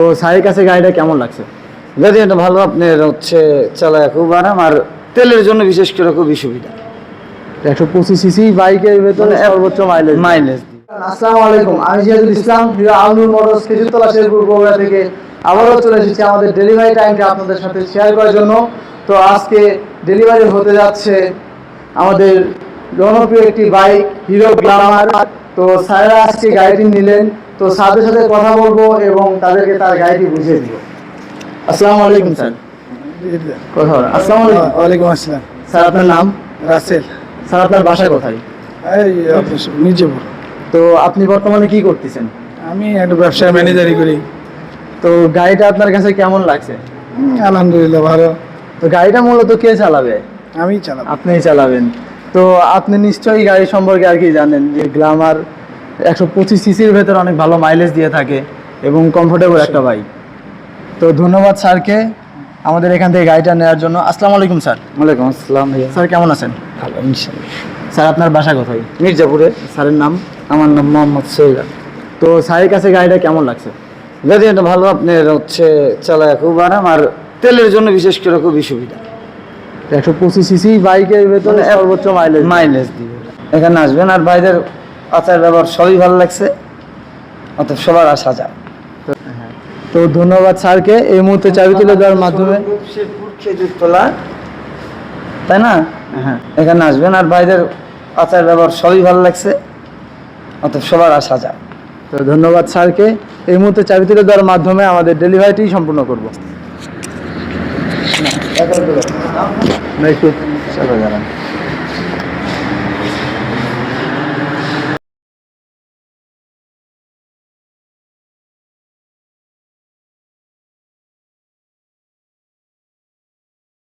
তো স্যারের কাছে গাড়িটা কেমন লাগছে? গাড়ি এটা ভালো আপনার হচ্ছে চালায় খুব আরাম আর তেলের জন্য বিশেষ করে খুবই সুবিধা। একশো পঁচিশ সিসি বাইকের ভেতরে সর্বোচ্চ মাইলেজ মাইলেজ আসসালামু আলাইকুম আমি জিয়াদুল ইসলাম হিরো আলনুর মোটরস খেজুরতলা শেরপুর বগুড়া থেকে। আবারও চলে এসেছি আমাদের ডেলিভারি টাইমটা আপনাদের সাথে শেয়ার করার জন্য। তো আজকে ডেলিভারি হতে যাচ্ছে আমাদের জনপ্রিয় একটি বাইক হিরো গ্লামার তো স্যারেরা আজকে গাড়িটি নিলেন। তো স্যারদের সাথে কথা বলব এবং তাদেরকে তার গাড়িটি বুঝিয়ে দিব। আসসালামু আলাইকুম স্যার। কথা। আসসালামু আলাইকুম। ওয়ালাইকুম আসসালাম। স্যার আপনার নাম? রাসেল। স্যার আপনার বাসা কোথায়? এই মির্জাপুর। তো আপনি বর্তমানে কি করতেছেন? আমি একটা ব্যবসায় ম্যানেজারি করি। তো গাড়িটা আপনার কাছে কেমন লাগছে? আলহামদুলিল্লাহ ভালো। তো গাড়িটা মূলত কে চালাবে? আমি চালাবো। আপনিই চালাবেন। তো আপনি নিশ্চয়ই গাড়ি সম্পর্কে আর কি জানেন যে গ্লামার একশো পঁচিশ সিসির ভেতরে অনেক ভালো মাইলেজ দিয়ে থাকে এবং কমফোর্টেবল একটা বাইক তো ধন্যবাদ স্যারকে আমাদের এখান থেকে গাড়িটা নেওয়ার জন্য। আসসালামু আলাইকুম স্যার। ওয়ালাইকুম আসসালাম ভাইয়া। স্যার কেমন আছেন? ভালো স্যার আপনার বাসা কোথায়? মির্জাপুরে। স্যারের নাম? আমার নাম মোহাম্মদ সৈয়দ। তো স্যারের কাছে গাড়িটা কেমন লাগছে? গাড়ি এটা ভালো আপনার হচ্ছে চালায় খুব আরাম আর তেলের জন্য বিশেষ করে খুবই সুবিধা। একশো পঁচিশ সিসি বাইকের ভেতরে সর্বোচ্চ মাইলেজ মাইলেজ দিবে এখানে আসবেন আর ভাইদের আচার ব্যবহার সবই ভালো লাগছে অত সবার আসা যায় তো ধন্যবাদ স্যারকে এই মুহূর্তে চাবি তুলে দেওয়ার মাধ্যমে। খেজুরতলা তাই না? হ্যাঁ। এখানে আসবেন আর ভাইদের আচার ব্যবহার সবই ভালো লাগছে অত সবার আসা যায় তো ধন্যবাদ স্যারকে এই মুহূর্তে চাবি তুলে দেওয়ার মাধ্যমে আমাদের ডেলিভারিটি সম্পূর্ণ করব। না একটু চলো জানান